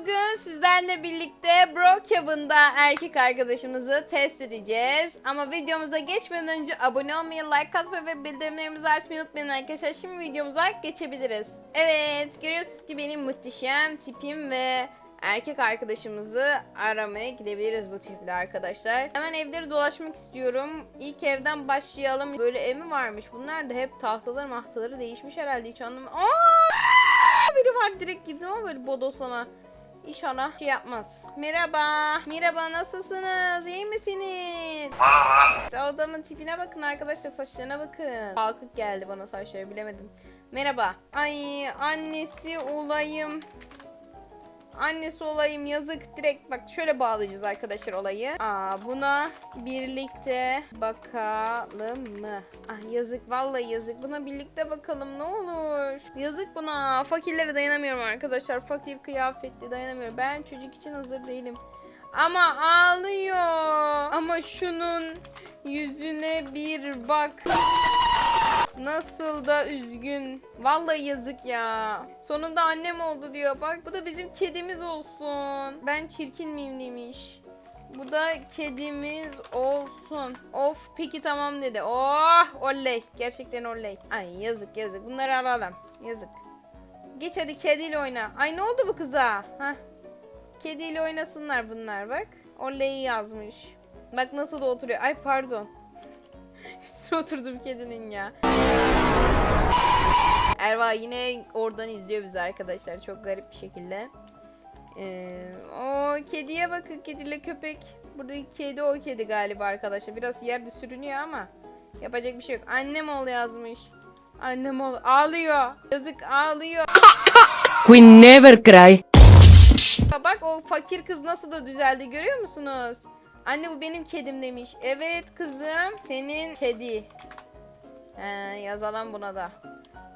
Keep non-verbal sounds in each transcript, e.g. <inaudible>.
bugün sizlerle birlikte Brookhaven'da erkek arkadaşımızı test edeceğiz. Ama videomuza geçmeden önce abone olmayı, like atmayı ve bildirimlerimizi açmayı unutmayın arkadaşlar. Şimdi videomuza geçebiliriz. Evet, görüyorsunuz ki benim muhteşem tipim ve erkek arkadaşımızı aramaya gidebiliriz bu tiple arkadaşlar. Hemen evleri dolaşmak istiyorum. İlk evden başlayalım. Böyle ev mi varmış? Bunlar da hep tahtaları mahtaları değişmiş herhalde hiç anlamadım. Aa! biri var direkt girdim ama böyle bodoslama. İnşallah şey yapmaz. Merhaba. Merhaba nasılsınız? İyi misiniz? Merhaba. Adamın tipine bakın arkadaşlar saçlarına bakın. Kalkık geldi bana saçları bilemedim. Merhaba. Ay annesi olayım. Annesi olayım yazık direkt bak şöyle bağlayacağız arkadaşlar olayı. Aa buna birlikte bakalım mı? Ah yazık vallahi yazık. Buna birlikte bakalım ne olur. Yazık buna. Fakirlere dayanamıyorum arkadaşlar. Fakir kıyafetli dayanamıyorum. Ben çocuk için hazır değilim. Ama ağlıyor. Ama şunun yüzüne bir bak. Nasıl da üzgün. Vallahi yazık ya. Sonunda annem oldu diyor. Bak bu da bizim kedimiz olsun. Ben çirkin miyim demiş. Bu da kedimiz olsun. Of peki tamam dedi. Oh oley. Gerçekten oley. Ay yazık yazık. Bunları alalım. Yazık. Geç hadi kediyle oyna. Ay ne oldu bu kıza? Hah. Kediyle oynasınlar bunlar bak. Oley yazmış. Bak nasıl da oturuyor. Ay pardon. Üstüne oturdum kedinin ya. Erva yine oradan izliyor bizi arkadaşlar. Çok garip bir şekilde. Ee, o kediye bakın kediyle köpek. Buradaki kedi o kedi galiba arkadaşlar. Biraz yerde sürünüyor ama yapacak bir şey yok. Annem ol yazmış. Annem ol ağlıyor. Yazık ağlıyor. We never cry. Bak o fakir kız nasıl da düzeldi görüyor musunuz? Anne bu benim kedim demiş. Evet kızım senin kedi. He, yazalım buna da.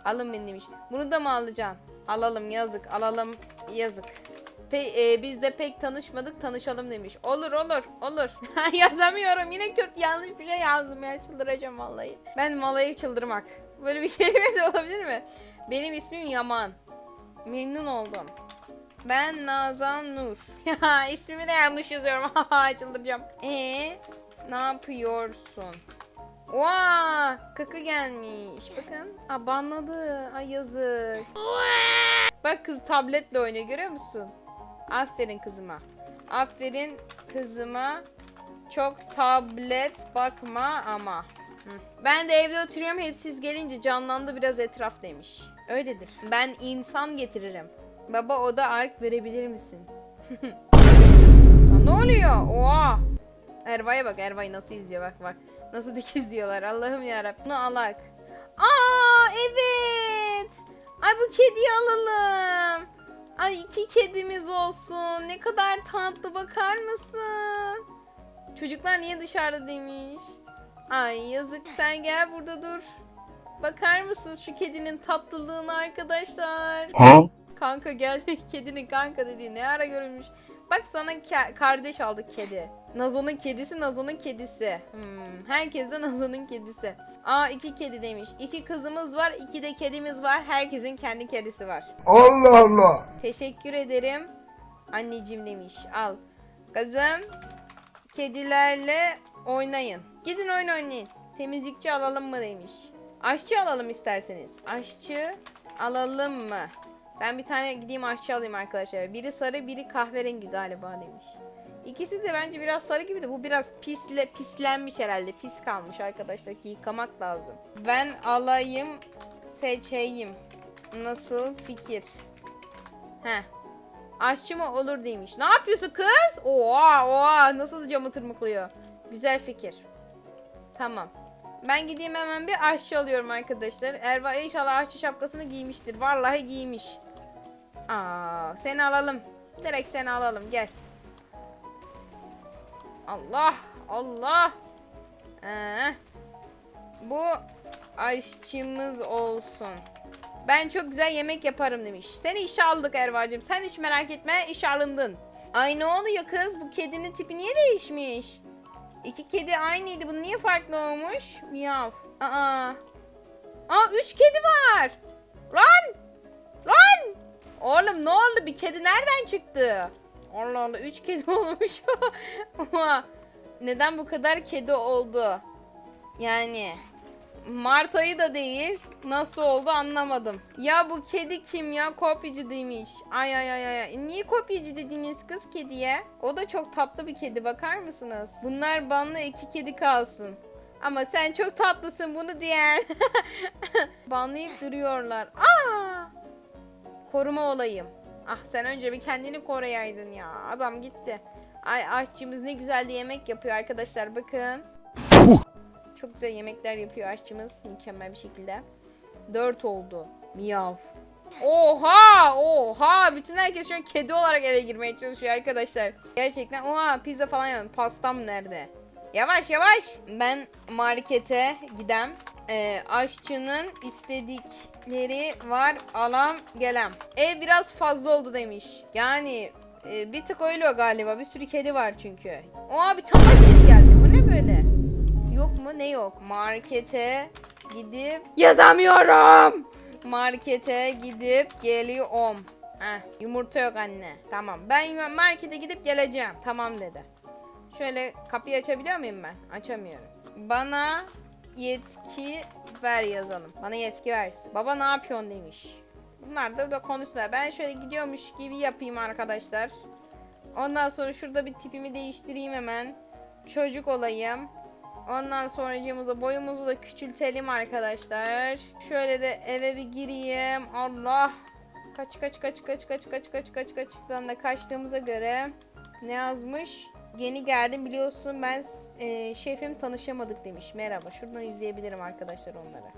Alın beni demiş. Bunu da mı alacaksın? Alalım yazık alalım yazık. Pe e, biz de pek tanışmadık tanışalım demiş. Olur olur olur. <laughs> Yazamıyorum yine kötü yanlış bir şey yazdım ya çıldıracağım vallahi. Ben vallahi çıldırmak. Böyle bir <laughs> kelime de olabilir mi? Benim ismim Yaman. Memnun oldum. Ben Nazan Nur. <laughs> Ya ismimi de yanlış yazıyorum. <laughs> Çıldıracağım. Ee, ne yapıyorsun? Oha, kaka gelmiş. Bakın. Aa, banladı. Ay yazık. Bak kız tabletle oynuyor görüyor musun? Aferin kızıma. Aferin kızıma. Çok tablet bakma ama. Ben de evde oturuyorum hep siz gelince canlandı biraz etraf demiş. Öyledir. Ben insan getiririm. Baba o da ark verebilir misin? <laughs> Ne oluyor? Oha! Erva'ya bak Erva'yı nasıl izliyor bak bak. Nasıl dik izliyorlar Allah'ım yarabbim. Bunu alak. Aa evet. Ay bu kediyi alalım. Ay iki kedimiz olsun. Ne kadar tatlı bakar mısın? Çocuklar niye dışarıda demiş. Ay yazık sen gel burada dur. Bakar mısınız şu kedinin tatlılığına arkadaşlar? Kanka gel <laughs> kedinin kanka dediği ne ara görülmüş. Bak sana kardeş aldık kedi. Nazo'nun kedisi Nazo'nun kedisi. Hmm, herkes de Nazo'nun kedisi. Aa iki kedi demiş. İki kızımız var iki de kedimiz var. Herkesin kendi kedisi var. Allah Allah. Teşekkür ederim. Anneciğim demiş. Al. Kızım kedilerle oynayın. Gidin oyun oynayın. Temizlikçi alalım mı demiş. Aşçı alalım isterseniz. Aşçı alalım mı? Ben bir tane gideyim aşçı alayım arkadaşlar. Biri sarı biri kahverengi galiba demiş. İkisi de bence biraz sarı gibi de bu biraz pisle pislenmiş herhalde. Pis kalmış arkadaşlar ki yıkamak lazım. Ben alayım seçeyim. Nasıl fikir? He. Aşçı mı olur demiş. Ne yapıyorsun kız? Oha oha nasıl camı tırmıklıyor. Güzel fikir. Tamam. Ben gideyim hemen bir aşçı alıyorum arkadaşlar. Erva inşallah aşçı şapkasını giymiştir. Vallahi giymiş. Aa, seni alalım. Direkt seni alalım gel. Allah Allah. Ee, bu aşçımız olsun. Ben çok güzel yemek yaparım demiş. Seni işe aldık Erva'cığım. Sen hiç merak etme iş alındın. Ay ne oluyor kız? Bu kedinin tipi niye değişmiş? İki kedi aynıydı. Bu niye farklı olmuş? Miyav. Aa. Aa üç kedi var. Lan! Oğlum ne oldu? Bir kedi nereden çıktı? Allah Allah 3 kedi <laughs> olmuş. Neden bu kadar kedi oldu? Yani Mart ayı da değil. Nasıl oldu anlamadım. Ya bu kedi kim ya? Kopyacı demiş. Ay ay ay ay. Niye kopyacı dediniz kız kediye? O da çok tatlı bir kedi bakar mısınız? Bunlar banlı iki kedi kalsın. Ama sen çok tatlısın bunu diyen. <laughs> Banlayıp duruyorlar. Aa! Koruma olayım. Ah sen önce bir kendini koruyaydın ya. Adam gitti. Ay aşçımız ne güzel de yemek yapıyor arkadaşlar bakın. Çok güzel yemekler yapıyor aşçımız mükemmel bir şekilde. 4 oldu. Miyav. Oha! Oha! Bütün herkes şu an kedi olarak eve girmeye çalışıyor arkadaşlar. Gerçekten oha pizza falan yapıyorum. Pastam nerede? Yavaş yavaş. Ben markete gidem. Ee, aşçının istedikleri var alan gelem. Ev biraz fazla oldu demiş. Yani e, bir tık öyle o galiba. Bir sürü kedi var çünkü. Oha bir tane kedi geldi. Bu ne böyle? Yok mu? Ne yok? Markete gidip yazamıyorum. Markete gidip geliyorum. Heh, yumurta yok anne. Tamam. Ben markete gidip geleceğim. Tamam dedi. Şöyle kapıyı açabiliyor muyum ben? Açamıyorum. Bana yetki ver yazalım. Bana yetki versin. Baba ne yapıyorsun demiş. Bunlar da burada konuşsunlar. Ben şöyle gidiyormuş gibi yapayım arkadaşlar. Ondan sonra şurada bir tipimi değiştireyim hemen. Çocuk olayım. Ondan sonracığımıza boyumuzu da küçültelim arkadaşlar. Şöyle de eve bir gireyim. Allah. Kaç kaç kaç kaç kaç kaç kaç kaç kaç. Buradan da kaçtığımıza göre ne yazmış? Yeni geldim biliyorsun ben e, şefim tanışamadık demiş. Merhaba. Şuradan izleyebilirim arkadaşlar onları.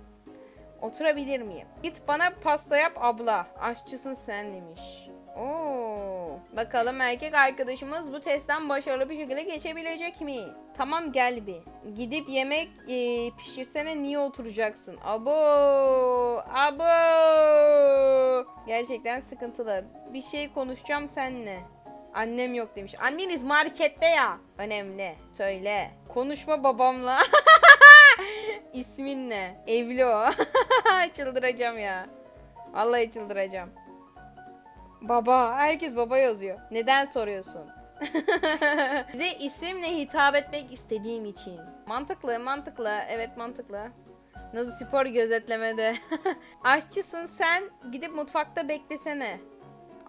Oturabilir miyim? Git bana pasta yap abla. Aşçısın sen demiş. Oo. Bakalım erkek arkadaşımız bu testten başarılı bir şekilde geçebilecek mi? Tamam gel bir. Gidip yemek e, pişirsene niye oturacaksın? Abo! Abo! Gerçekten sıkıntılı. Bir şey konuşacağım seninle. Annem yok demiş. Anneniz markette ya. Önemli. Söyle. Konuşma babamla. <laughs> İsmin ne? Evli o. <laughs> çıldıracağım ya. Vallahi çıldıracağım. Baba. Herkes baba yazıyor. Neden soruyorsun? <laughs> Size isimle hitap etmek istediğim için. Mantıklı, mantıklı. Evet mantıklı. Nasıl spor gözetlemede. Aşçısın sen. Gidip mutfakta beklesene.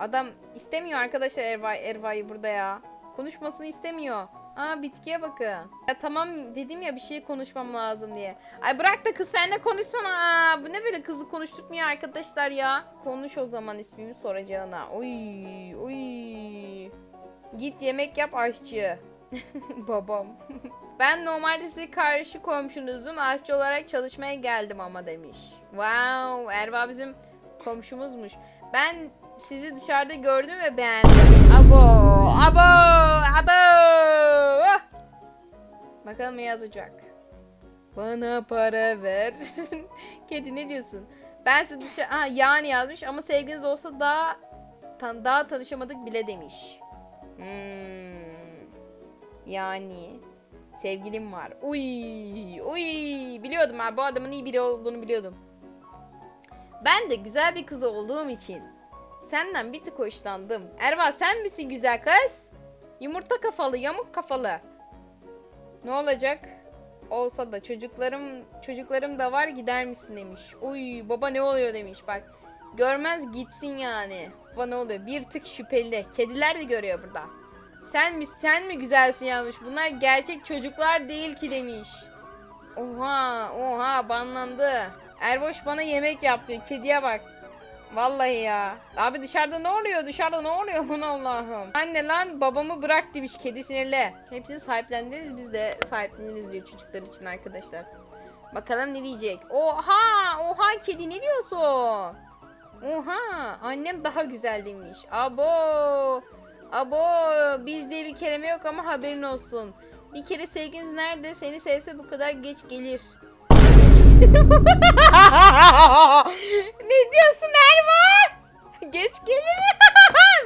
Adam istemiyor arkadaşlar Ervay, Erva'yı burada ya. Konuşmasını istemiyor. Aa bitkiye bakın. Ya tamam dedim ya bir şey konuşmam lazım diye. Ay bırak da kız seninle konuşsana. Aa, bu ne böyle kızı konuşturmuyor arkadaşlar ya. Konuş o zaman ismimi soracağına. Oy oy. Git yemek yap aşçı. <laughs> Babam. <laughs> ben normalde size karşı komşunuzum. Aşçı olarak çalışmaya geldim ama demiş. Wow Erva bizim komşumuzmuş. Ben sizi dışarıda gördüm ve beğendim. Abo, abo, abo. Bakalım ne yazacak. Bana para ver. <laughs> Kedi ne diyorsun? Ben size dışarı... Ha, yani yazmış ama sevginiz olsa daha tan daha tanışamadık bile demiş. Hmm. Yani sevgilim var. Uy, uy. Biliyordum ha bu adamın iyi biri olduğunu biliyordum. Ben de güzel bir kız olduğum için senden bir tık hoşlandım. Erva sen misin güzel kız? Yumurta kafalı, yamuk kafalı. Ne olacak? Olsa da çocuklarım çocuklarım da var gider misin demiş. Uy baba ne oluyor demiş bak. Görmez gitsin yani. Baba ne oluyor? Bir tık şüpheli. Kediler de görüyor burada. Sen mi sen mi güzelsin yazmış. Bunlar gerçek çocuklar değil ki demiş. Oha oha banlandı. Erboş bana yemek yap. Kediye bak. Vallahi ya. Abi dışarıda ne oluyor? Dışarıda ne oluyor? Aman Allah'ım. Anne lan babamı bırak demiş. Kedi sinirli. Hepsini sahiplendiniz. Biz de sahipleniriz diyor çocuklar için arkadaşlar. Bakalım ne diyecek. Oha! Oha kedi ne diyorsun? Oha! Annem daha güzel demiş. Abo! Abo! Bizde bir kelime yok ama haberin olsun. Bir kere sevginiz nerede? Seni sevse bu kadar geç gelir. <laughs> ne diyorsun Erva? Geç gelir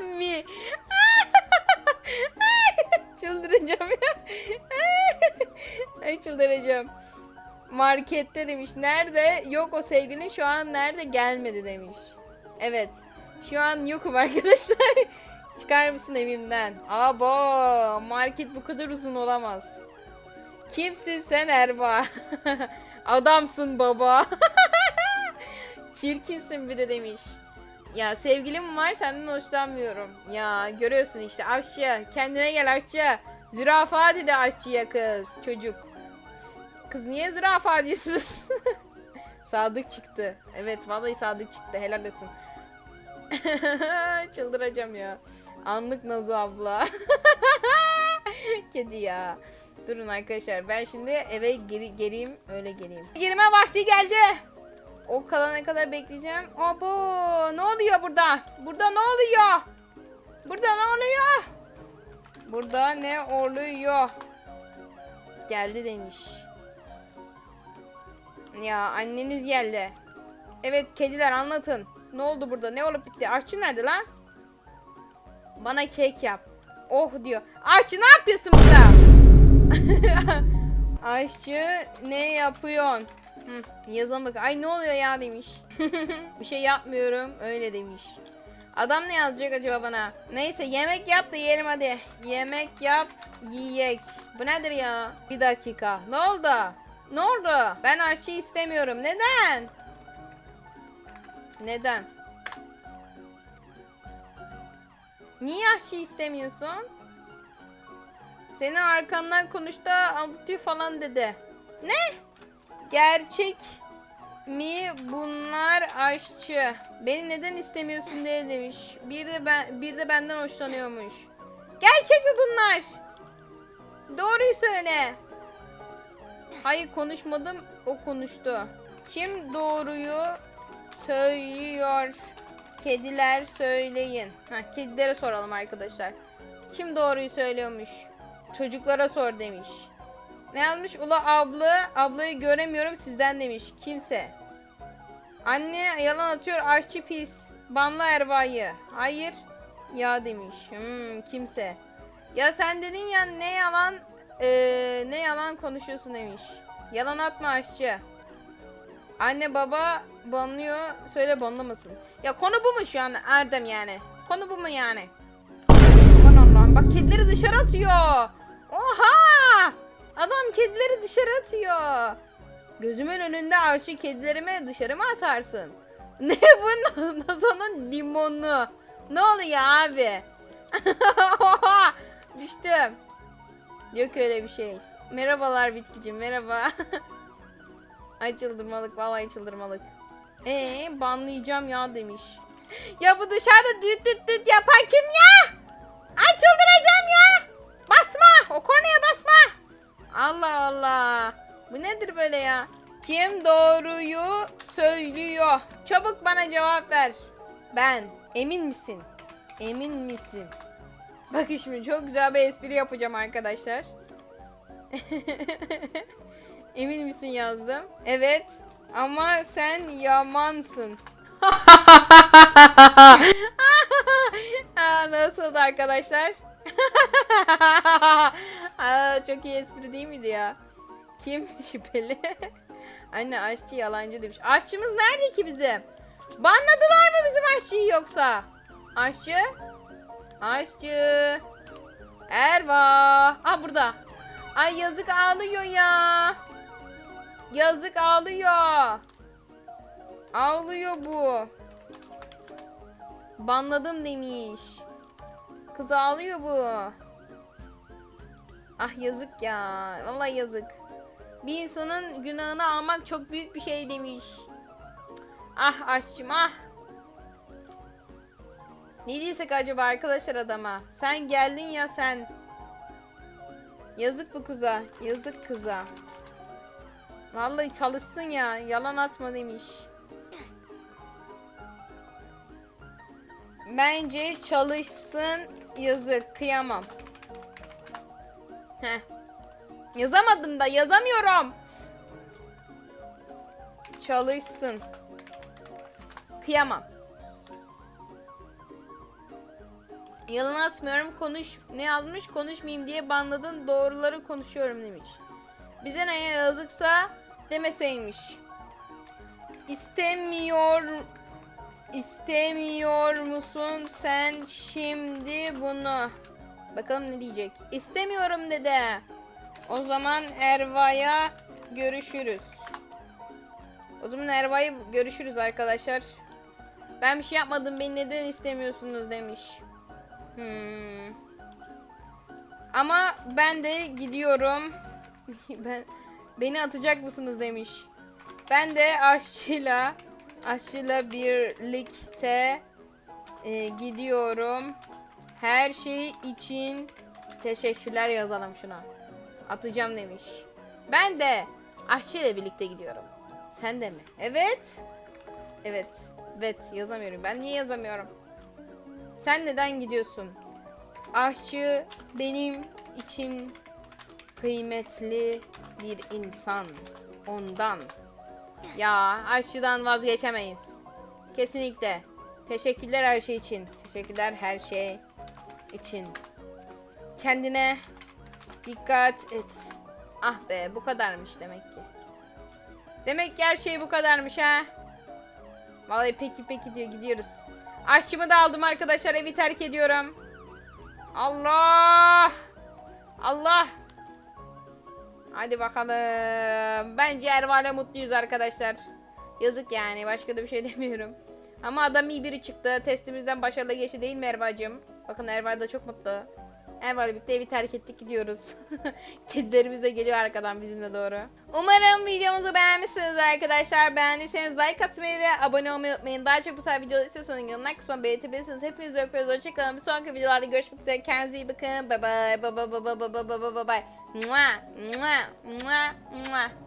<laughs> mi? <laughs> çıldıracağım ya. Ay çıldıracağım. Markette demiş. Nerede? Yok o sevgilin şu an nerede gelmedi demiş. Evet. Şu an yokum arkadaşlar. Çıkar mısın evimden? Abo market bu kadar uzun olamaz. Kimsin sen Erba? Adamsın baba. <laughs> Çirkinsin bir de demiş. Ya sevgilim var senden hoşlanmıyorum. Ya görüyorsun işte aşçı. Kendine gel aşçı. Zürafa dedi aşçıya kız. Çocuk. Kız niye zürafa diyorsun? <laughs> sadık çıktı. Evet vallahi sadık çıktı. Helal olsun. <laughs> Çıldıracağım ya. Anlık Nazo abla. Kedi ya. Durun arkadaşlar ben şimdi eve geri, geleyim öyle geleyim. Girme vakti geldi. O kalana kadar bekleyeceğim. Abo ne oluyor burada? Burada ne oluyor? Burada ne oluyor? Burada ne oluyor? Geldi demiş. Ya anneniz geldi. Evet kediler anlatın. Ne oldu burada? Ne olup bitti? Aşçı nerede lan? Bana kek yap. Oh diyor. Aşçı ne yapıyorsun burada? <laughs> Aşçı ne yapıyorsun? Hı, yazalım bak. Ay ne oluyor ya demiş. <laughs> Bir şey yapmıyorum öyle demiş. Adam ne yazacak acaba bana? Neyse yemek yap da yiyelim hadi. Yemek yap yiyek. Bu nedir ya? Bir dakika. Ne oldu? Ne oldu? Ben aşçı istemiyorum. Neden? Neden? Niye aşçı istemiyorsun? Senin arkandan konuştu avutuyor falan dedi. Ne? Gerçek mi bunlar aşçı? Beni neden istemiyorsun diye demiş. Bir de ben bir de benden hoşlanıyormuş. Gerçek mi bunlar? Doğruyu söyle. Hayır konuşmadım. O konuştu. Kim doğruyu söylüyor? Kediler söyleyin. Ha, kedilere soralım arkadaşlar. Kim doğruyu söylüyormuş? Çocuklara sor demiş. Ne yazmış? Ula abla, ablayı göremiyorum sizden demiş. Kimse. Anne yalan atıyor aşçı pis. Banla Erva'yı. Hayır. Ya demiş. Hmm, kimse. Ya sen dedin ya ne yalan eee, ne yalan konuşuyorsun demiş. Yalan atma aşçı. Anne baba banlıyor. Söyle banlamasın. Ya konu bu mu şu an Erdem yani? Konu bu mu yani? Aman Allah'ım bak kedileri dışarı atıyor. Oha! Adam kedileri dışarı atıyor. Gözümün önünde aşçı kedilerimi dışarı mı atarsın? <laughs> Ne bu Nazo'nun limonu? Ne oluyor abi? <laughs> Oha! Düştüm. Yok öyle bir şey. Merhabalar bitkicim merhaba. <laughs> Ay çıldırmalık vallahi çıldırmalık. Ee banlayacağım ya demiş. Ya bu dışarıda düt düt düt yapan kim ya? Ay çıldıracağım ya. O kornaya basma. Allah Allah. Bu nedir böyle ya? Kim doğruyu söylüyor? Çabuk bana cevap ver. Ben. Emin misin? Emin misin? Bak şimdi çok güzel bir espri yapacağım arkadaşlar. <laughs> Emin misin yazdım. Evet. Ama sen yamansın. <laughs> Aa, nasıldı arkadaşlar? <laughs> Aa, çok iyi espri değil miydi ya? Kim <laughs> şüpheli? <laughs> Anne aşçı yalancı demiş. Aşçımız nerede ki bizim? Banladılar mı bizim aşçıyı yoksa? Aşçı? Aşçı. Erva. Ah burada. Ay yazık ağlıyor ya. Yazık ağlıyor. Ağlıyor bu. Banladım demiş. Kız ağlıyor bu. Ah yazık ya. Vallahi yazık. Bir insanın günahını almak çok büyük bir şey demiş. Ah aşçım ah. Ne diysek acaba arkadaşlar adama? Sen geldin ya sen. Yazık bu kıza. Yazık kıza. Vallahi çalışsın ya. Yalan atma demiş. Bence çalışsın. Yazık. Kıyamam. Heh. Yazamadım da yazamıyorum. Çalışsın. Kıyamam. Yalan atmıyorum konuş ne yazmış konuşmayayım diye banladın doğruları konuşuyorum demiş. Bize ne yazıksa demeseymiş. İstemiyor İstemiyor musun sen şimdi bunu? Bakalım ne diyecek. İstemiyorum dedi. O zaman Erva'ya görüşürüz. O zaman Erva'yı görüşürüz arkadaşlar. Ben bir şey yapmadım. Beni neden istemiyorsunuz demiş. Hmm. Ama ben de gidiyorum. <laughs> ben beni atacak mısınız demiş. Ben de aşçıyla aşçıyla birlikte e, gidiyorum. Her şey için teşekkürler yazalım şuna. Atacağım demiş. Ben de aşçıyla birlikte gidiyorum. Sen de mi? Evet. Evet. Evet yazamıyorum. Ben niye yazamıyorum? Sen neden gidiyorsun? Aşçı benim için kıymetli bir insan. Ondan. Ya aşçıdan vazgeçemeyiz. Kesinlikle. Teşekkürler her şey için. Teşekkürler her şey için. Kendine dikkat et. Ah be bu kadarmış demek ki. Demek ki her şey bu kadarmış ha. Vallahi peki peki diyor gidiyoruz. Aşçımı da aldım arkadaşlar evi terk ediyorum. Allah! Allah! Hadi bakalım. Bence Erva'yla mutluyuz arkadaşlar. Yazık yani başka da bir şey <laughs> demiyorum. Ama adam iyi biri çıktı. Testimizden başarılı geçti değil mi Erva'cığım? Bakın Erva da çok mutlu. Erva'yla birlikte evi terk ettik gidiyoruz. <laughs> Kedilerimiz de geliyor arkadan bizimle doğru. Umarım videomuzu beğenmişsiniz arkadaşlar. Beğendiyseniz like atmayı ve abone olmayı unutmayın. Daha çok bu tarz videolar istiyorsanız yorumlar kısmına belirtebilirsiniz. Hepinizi öpüyoruz. Hoşçakalın. Bir sonraki videolarda görüşmek üzere. Kendinize iyi bakın. Bye bye. Bye bye bye bye bye bye bye bye bye. Mua, mua, mua, mua.